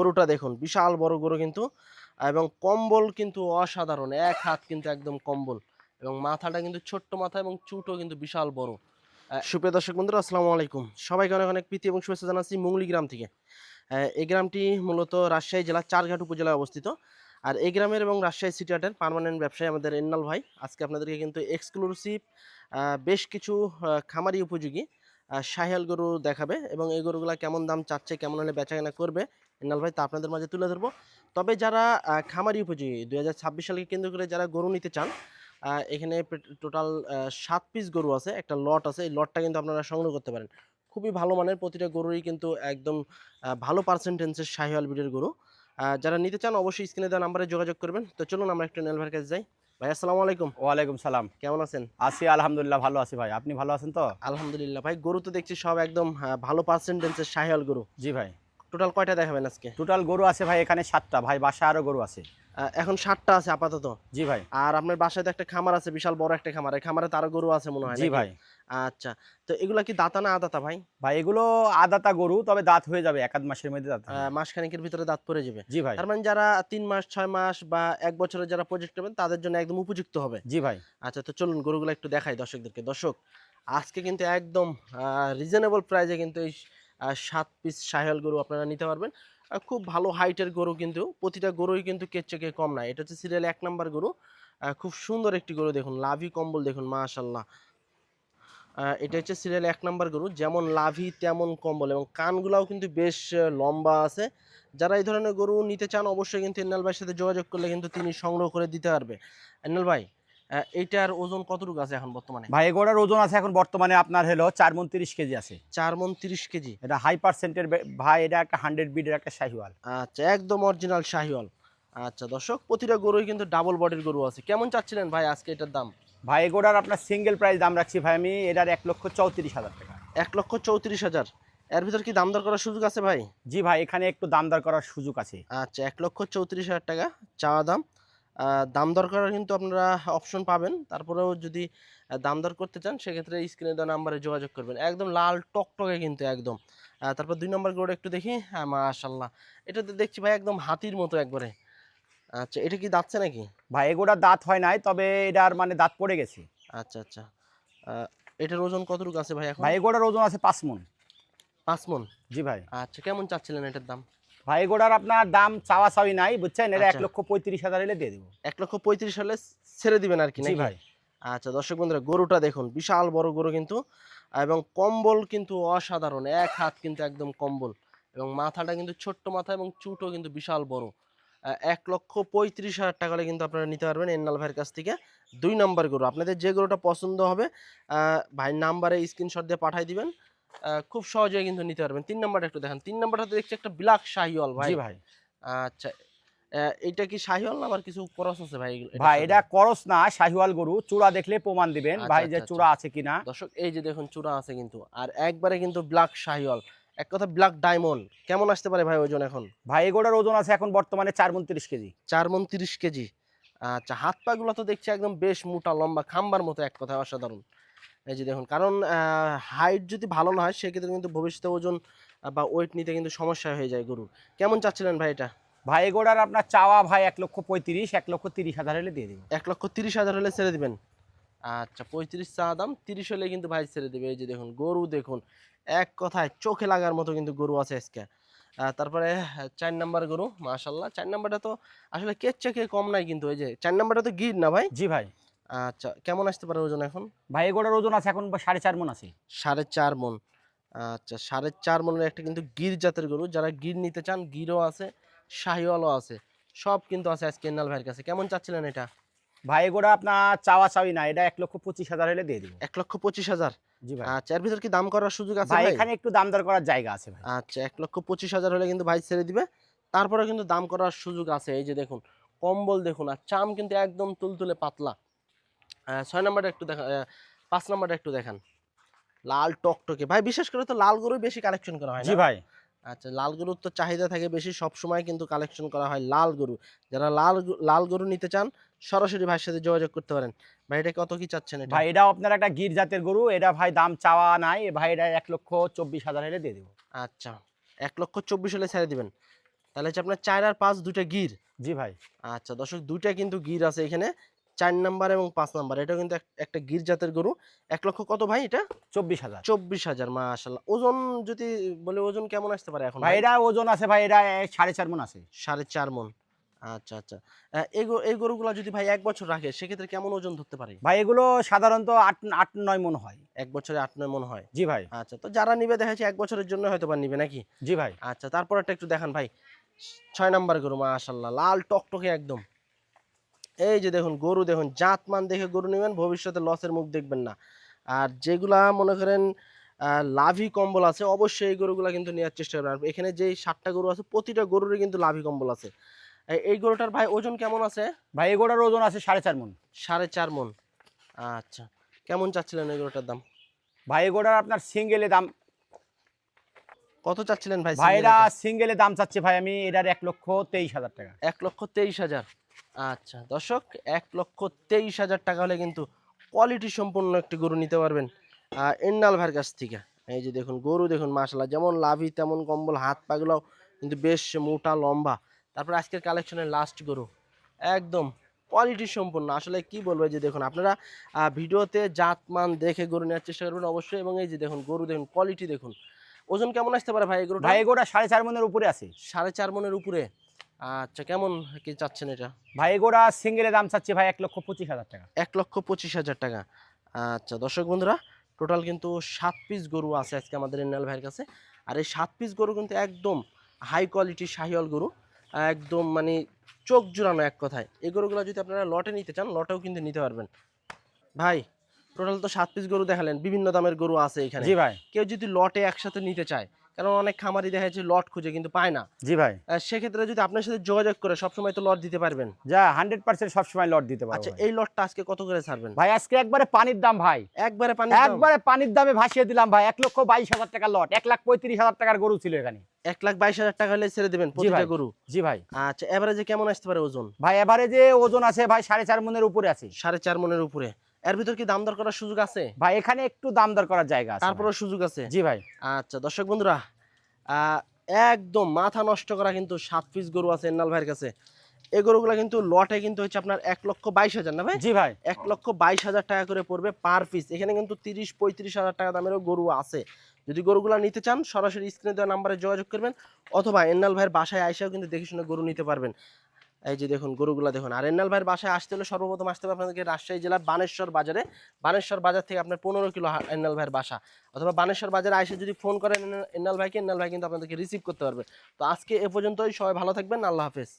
গরুটা দেখুন, বিশাল বড় গরু কিন্তু, এবং কম্বল কিন্তু অসাধারণ, এক হাত কিন্তু একদম কম্বল, এবং মাথাটা কিন্তু ছোট্ট মাথা এবং চুটও কিন্তু বিশাল বড়। সুপ্রিয় দর্শক বন্ধুরা, আসসালামু আলাইকুম। সবাইকে অনেক অনেক প্রীতি এবং শুভেচ্ছা জানাচ্ছি মুঙ্গলি গ্রাম থেকে। এই গ্রামটি মূলত রাজশাহী জেলার চারঘাট উপজেলায় অবস্থিত। আর এই গ্রামের এবং রাজশাহী সিটি হাটের পার্মানেন্ট ব্যবসায়ী আমাদের এন্নাল ভাই। আজকে আপনাদেরকে কিন্তু এক্সক্লুসিভ বেশ কিছু খামারি উপযোগী শাহিয়াল গরু দেখাবে, এবং এই গরুগুলা কেমন দাম চাচ্ছে, কেমন হলে বেচাকেনা করবে এন্নাল ভাই তা আপনাদের মাঝে তুলে ধরবো। তবে যারা খামারি উপযোগী দুই হাজার ছাব্বিশ সালকে কেন্দ্র করে যারা গরু নিতে চান এখানে টোটাল সাত পিস গরু আছে একটা লট আছে এই লটটা কিন্তু আপনারা সংগ্রহ করতে পারেন। খুবই ভালো মানের প্রতিটা গরুরই কিন্তু একদম ভালো পার্সেন্টেন্সের শাহিওয়াল ব্রিডের গরু। যারা নিতে চান অবশ্যই স্ক্রিনে দেওয়া নাম্বারে যোগাযোগ করবেন। তো চলুন আমরা একটু নেল ভাইয়ের কাছে যাই। ভাই আসসালামু আলাইকুম। ওয়ালাইকুম সালাম। কেমন আছেন? আছি আলহামদুলিল্লাহ ভালো আছি ভাই। আপনি ভালো আছেন তো? আলহামদুলিল্লাহ। ভাই গরু তো দেখছি সব একদম ভালো পার্সেন্টেন্সের শাহিওয়াল গরু। জি ভাই। টোটাল কয়টা দেখাবেন আজকে? টোটাল গরু আছে ভাই এখানে সাতটা। ভাই বাসা আরও গরু আছে। এখন ষাটটা আছে আপাতত? জি ভাই। আর আপনার বাসায় তো একটা খামার আছে বিশাল বড় একটা খামার। এই খামারে তারও গরু আছে মনে হয় জি ভাই। আচ্ছা। তো এগুলা কি দাতা না আদাতা ভাই? ভাই এগুলো আদাতা গরু তবে দাঁত হয়ে যাবে এক আধ মাসের মধ্যে দাঁত মাসখানেকের ভিতরে দাঁত পড়ে যাবে। জি ভাই। তার মানে যারা তিন মাস ছয় মাস বা এক বছরের যারা প্রজেক্ট করবেন তাদের জন্য একদম উপযুক্ত হবে। জি ভাই। আচ্ছা তো চলুন গরুগুলো একটু দেখাই দর্শকদেরকে। দর্শক আজকে কিন্তু একদম রিজনেবল প্রাইজে কিন্তু এই সাত পিস সাহেল গরু আপনারা নিতে পারবেন। খুব ভালো হাইটের গরু কিন্তু, প্রতিটা গরুই কিন্তু কেচকে কম না। এটা হচ্ছে সিরিয়াল এক নাম্বার গরু। খুব সুন্দর একটি গরু দেখুন, লাভি কম্বল দেখুন মাশাল্লাহ এটা হচ্ছে সিরিয়াল এক নাম্বার গরু, যেমন লাভি তেমন কম্বল এবং কানগুলাও কিন্তু বেশ লম্বা আছে। যারা এই ধরনের গরু নিতে চান, অবশ্যই কিন্তু এন্নাল ভাইয়ের সাথে যোগাযোগ করলে কিন্তু তিনি সংগ্রহ করে দিতে পারবে। এন্নাল ভাই আহ, এইটার ওজন কতটুকু আছে এখন বর্তমানে? ভাই এগুলোর ওজন আছে এখন বর্তমানে আপনার হলো চার মন তিরিশ কেজি আছে। চার মন তিরিশ কেজি। এটা হাই পার্সেন্টের ভাই এটা একটা হান্ড্রেড বিডের একটা শাহিওয়াল। আচ্ছা একদম অরিজিনাল শাহিওয়াল। আচ্ছা দর্শক প্রতিটা গরুই কিন্তু ডাবল বডির গরু আছে। কেমন চাচ্ছিলেন ভাই আজকে এটার দাম? ভাই এগুলোর আপনার সিঙ্গেল প্রাইস দাম রাখছি ভাই আমি এটার এক লক্ষ চৌত্রিশ হাজার টাকা। এক লক্ষ চৌত্রিশ হাজার। এর ভিতর কি দাম দর করার সুযোগ আছে ভাই? জি ভাই এখানে একটু দাম দর করার সুযোগ আছে। আচ্ছা এক লক্ষ চৌত্রিশ হাজার টাকা চাওয়া দাম। দাম দর করার কিন্তু আপনারা অপশন পাবেন। তারপরেও যদি দাম দর করতে চান সেক্ষেত্রে স্ক্রিনে দেওয়া নাম্বারে যোগাযোগ করবেন। একদম লাল টকটকে কিন্তু একদম। তারপর দুই নম্বর গরুটা একটু দেখি। হ্যাঁ মাশাল্লাহ। এটা তো দেখছি ভাই একদম হাতির মতো একবারে। আচ্ছা এটা কি দাঁতছে নাকি ভাই এগুলোর দাঁত হয় নাই তবে এটার মানে দাঁত পড়ে গেছে। আচ্ছা আচ্ছা। এটার ওজন কতটুকু আছে ভাই এখন? ভাই এগুলোর ওজন আছে পাঁচ মন। পাঁচ মন? জি ভাই। আচ্ছা কেমন চাচ্ছিলেন এটার দাম? ভাই এগুলোর আপনার দাম চাওয়া চাওয়ি নাই বুঝছেন? এটা এক আচ্ছা। লক্ষ পঁয়ত্রিশ হাজার হলে দিয়ে দেবো। এক লক্ষ পঁয়ত্রিশ হলে ছেড়ে দিবেন আর কি ভাই। আচ্ছা দর্শক বন্ধুরা গরুটা দেখুন বিশাল বড় গরু কিন্তু এবং কম্বল কিন্তু অসাধারণ এক হাত কিন্তু একদম কম্বল এবং মাথাটা কিন্তু ছোট্ট মাথা এবং চুটও কিন্তু বিশাল বড়। এক লক্ষ পঁয়ত্রিশ হাজার টাকা হলে কিন্তু আপনারা নিতে পারবেন এন্নাল ভাইয়ের কাছ থেকে দুই নাম্বার গরু। আপনাদের যে গরুটা পছন্দ হবে ভাইয়ের নাম্বারে স্ক্রিনশট দিয়ে পাঠিয়ে দিবেন। খুব সহজে কিন্তু নিতে পারবেন। তিন নাম্বারটা একটু দেখেন। তিন নাম্বারটা তো দেখছি একটা ব্ল্যাক শাহিওয়াল ভাই। ভাই। আচ্ছা এইটা কি শাহিওয়াল না আবার কিছু ক্রস আছে ভাই? ভাই এটা করস না শাহিওয়াল গরু। চূড়া দেখলে প্রমাণ দিবেন আচ্ছা, ভাই যে আচ্ছা, চূড়া আছে কিনা। দর্শক এই যে দেখুন চূড়া আছে কিন্তু। আর একবারে কিন্তু ব্ল্যাক শাহিওয়াল। এক কথা ব্ল্যাক ডায়মন্ড। কেমন আসতে পারে ভাই ওজন এখন? ভাই এগুলোর ওজন আছে এখন বর্তমানে চার মন তিরিশ কেজি। চার মন তিরিশ কেজি। আচ্ছা হাত পা গুলো তো দেখছি একদম বেশ মোটা লম্বা খাম্বার মতো এক কথা অসাধারণ। এই যে দেখুন কারণ হাইট যদি ভালো না হয় সেক্ষেত্রে কিন্তু ভবিষ্যতে ওজন বা ওয়েট নিতে কিন্তু সমস্যা হয়ে যায় গরুর। কেমন চাচ্ছিলেন ভাই এটা? ভাই এগুলোর আপনার চাওয়া ভাই এক লক্ষ পঁয়ত্রিশ এক লক্ষ তিরিশ হাজার হলে দিয়ে দিব এক লক্ষ তিরিশ হাজার হলে ছেড়ে দেবেন? আচ্ছা পঁয়ত্রিশ চা দাম তিরিশ হলে কিন্তু ভাই ছেড়ে দেবে। এই যে দেখুন গরু দেখুন এক কথায় চোখে লাগার মতো কিন্তু গরু আছে আজকে। তারপরে চার নাম্বার গরু মাশাল্লাহ চার নাম্বারটা তো আসলে কের চেকে কম নাই কিন্তু ওই যে চার নাম্বারটা তো গির না ভাই? জি ভাই। আচ্ছা কেমন আসতে পারে ওজন এখন? ভাই এগুলোর ওজন আছে এখন সাড়ে চার মন আছে। সাড়ে চার মন। আচ্ছা সাড়ে চার মনের একটা কিন্তু গির জাতের গরু। যারা গির নিতে চান গিরও আছে শাহিওয়ালও আছে। সব কিন্তু আছে আজকে এন্নাল ভাইয়ের কাছে। কেমন চাচ্ছিলেন এটা? ভাই এগুলো আপনার চাওয়া চাওয়ি না। এটা এক লক্ষ পঁচিশ হাজার হলে দিয়ে দিব। এক লক্ষ পঁচিশ হাজার? জি ভাই। আচ্ছা এর ভিতর কি দাম করার সুযোগ আছে ভাই এখানে একটু দাম দর করার জায়গা আছে ভাই। আচ্ছা এক লক্ষ পঁচিশ হাজার হলে কিন্তু ভাই ছেড়ে দিবে। তারপরে কিন্তু দাম করার সুযোগ আছে। এই যে দেখুন কম্বল দেখুন আর চাম কিন্তু একদম তুলতুলে পাতলা। ছয় নাম্বারটা একটু দেখা পাঁচ নাম্বারটা একটু দেখান। লাল টকটকে। ভাই বিশেষ করে তো লাল গরু বেশি কালেকশন করা হয় জি ভাই। আচ্ছা লাল গরুর তো চাহিদা থাকে বেশি সব সময় কিন্তু কালেকশন করা হয় লাল গরু। যারা লাল লাল গরু নিতে চান সরাসরি ভাইয়ের সাথে যোগাযোগ করতে পারেন। ভাই এটা কত কি চাচ্ছেন এটা? ভাই এটাও আপনার একটা গির জাতের গরু। এটা ভাই দাম চাওয়া নাই। ভাই এটা এক লক্ষ চব্বিশ হাজার হলে দিয়ে দিব। আচ্ছা এক লক্ষ চব্বিশ হলে ছেড়ে দিবেন। তাহলে হচ্ছে আপনার চার আর পাঁচ দুইটা গির। জি ভাই। আচ্ছা দর্শক দুইটা কিন্তু গির আছে এখানে। চার নাম্বার এবং পাঁচ নাম্বার। এটা কিন্তু একটা গির জাতের গরু। এক লক্ষ কত ভাই এটা? চব্বিশ হাজার। চব্বিশ হাজার মাশাল্লাহ। ওজন যদি বলে ওজন কেমন আসতে পারে এখন ভাই এটা ওজন আছে ভাই এটা সাড়ে চার মন আছে। সাড়ে চার মন। আচ্ছা আচ্ছা। এই গরুগুলা যদি ভাই এক বছর রাখে সেক্ষেত্রে কেমন ওজন ধরতে পারে? ভাই এগুলো সাধারণত আট আট নয় মন হয়। এক বছরে আট নয় মন হয়? জি ভাই। আচ্ছা তো যারা নিবে দেখা যাচ্ছে এক বছরের জন্য হয়তো বা নিবে নাকি? জি ভাই। আচ্ছা তারপর একটা একটু দেখান ভাই। ছয় নাম্বার গরু মাশাল্লাহ। লাল টকটকে একদম। এই যে দেখুন গরু দেখুন জাত মান দেখে গরু নেবেন ভবিষ্যতে লসের মুখ দেখবেন না। আর যেগুলা মনে করেন লাভি কম্বল আছে অবশ্যই এই গরুগুলা কিন্তু নেওয়ার চেষ্টা করবেন। আর এখানে যে সাতটা গরু আছে প্রতিটা গরুরই কিন্তু লাভি কম্বল আছে। এই- এই গরুটার ভাই ওজন কেমন আছে? ভাই এগুলোর ওজন আছে সাড়ে চার মন। সাড়ে চার মন। আচ্ছা কেমন চাচ্ছিলেন এই গরুটার দাম? ভাই এগুলোর আপনার সিঙ্গেলে দাম কত চাচ্ছিলেন ভাই ভাই single এটা এটা? সিঙ্গেলে দাম চাচ্ছে ভাই আমি এটার এক লক্ষ তেইশ হাজার টাকা। এক লক্ষ তেইশ হাজার। আচ্ছা দর্শক এক লক্ষ তেইশ হাজার টাকা হলে কিন্তু কোয়ালিটি সম্পন্ন একটি গরু নিতে পারবেন আহ, এন্নাল ভাইয়ের কাছ থেকে। এই যে দেখুন গরু দেখুন মাসাল্লাহ যেমন লাভি তেমন কম্বল হাত পাগুলাও কিন্তু বেশ মোটা লম্বা। তারপর আজকের কালেকশনের লাস্ট গরু। একদম কোয়ালিটি সম্পূর্ণ আসলে কি বলব এই যে দেখুন আপনারা ভিডিওতে জাত মান দেখে গরু নেওয়ার চেষ্টা করবেন অবশ্যই এবং এই যে দেখুন গরু দেখুন কোয়ালিটি দেখুন। ওজন কেমন আসতে পারে ভাই গরুটা ভাই এগুলো সাড়ে চার মনের উপরে আছে। সাড়ে চার মনের উপরে। আচ্ছা কেমন কি চাচ্ছেন এটা? ভাই এগুলা সিঙ্গেলে দাম চাচ্ছে ভাই এক লক্ষ পঁচিশ হাজার টাকা। এক লক্ষ পঁচিশ হাজার টাকা। আচ্ছা দর্শক বন্ধুরা টোটাল কিন্তু সাত পিস গরু আছে আজকে আমাদের এনাল ভাইয়ের কাছে। আর এই সাত পিস গরু কিন্তু একদম হাই কোয়ালিটি শাহিওয়াল গরু। একদম মানে চোখ জুড়ানো এক কথায়। এই গরুগুলো যদি আপনারা লটে নিতে চান লটেও কিন্তু নিতে পারবেন। ভাই টোটাল তো সাত পিস গরু দেখালেন। বিভিন্ন দামের গরু আছে এখানে। জি ভাই। কেউ যদি লটে একসাথে নিতে চায় কারণ অনেক খামারি দেখা যাচ্ছে লট খুঁজে কিন্তু পায় না। জি ভাই। সেক্ষেত্রে যদি আপনার সাথে যোগাযোগ করে সবসময় তো লট দিতে পারবেন? যা হান্ড্রেড পার্সেন্ট সবসময় লট দিতে পারব আচ্ছা এই লটটা আজকে কত করে ছাড়বেন? ভাই আজকে একবারে পানির দাম ভাই। একবারে পানি একবারে পানির দামে ভাসিয়ে দিলাম ভাই এক লক্ষ বাইশ হাজার টাকা লট এক লাখ পঁয়ত্রিশ হাজার টাকার গরু ছিল এখানে। এক লাখ বাইশ হাজার টাকা হলে ছেড়ে দেবেন প্রতিটা। গরু? জি ভাই। আচ্ছা এভারেজে কেমন আসতে পারে ওজন? ভাই এভারেজে ওজন আছে ভাই সাড়ে চার মনের উপরে আছে। সাড়ে চার মনের উপরে। এর ভিতর কি দাম দর করার সুযোগ আছে? ভাই এখানে একটু দাম দর করার জায়গা আছে তারপরেও সুযোগ আছে? জি ভাই। আচ্ছা দর্শক বন্ধুরা একদম মাথা নষ্ট করা কিন্তু সাত পিস গরু আছে এন্নাল ভাইয়ের কাছে। এই গরুগুলো কিন্তু লটে কিন্তু হচ্ছে আপনার এক লক্ষ বাইশ হাজার না ভাই? জি ভাই। এক লক্ষ বাইশ হাজার টাকা করে পড়বে পার পিস। এখানে কিন্তু তিরিশ পঁয়ত্রিশ হাজার টাকা দামেরও গরু আছে। যদি গরুগুলো নিতে চান সরাসরি স্ক্রিনে দেওয়া নাম্বারে যোগাযোগ করবেন অথবা এন্নাল ভাইয়ের বাসায় আইসাও কিন্তু দেখে শুনে গরু নিতে পারবেন। এই যে দেখুন গরুগুলা দেখুন। আর এন্নাল ভাইয়ের বাসায় আসতে হলে সর্বপ্রথম আসতে হবে আপনাদেরকে রাজশাহী জেলার বানেশ্বর বাজারে। বানেশ্বর বাজার থেকে আপনার পনেরো কিলো এন্নাল ভাইয়ের বাসা। অথবা বানেশ্বর বাজারে আসে যদি ফোন করেন এন্নাল ভাইকে এন্নাল ভাই কিন্তু আপনাদেরকে রিসিভ করতে পারবে। তো আজকে এ পর্যন্তই। সবাই ভালো থাকবেন। আল্লাহ হাফেজ।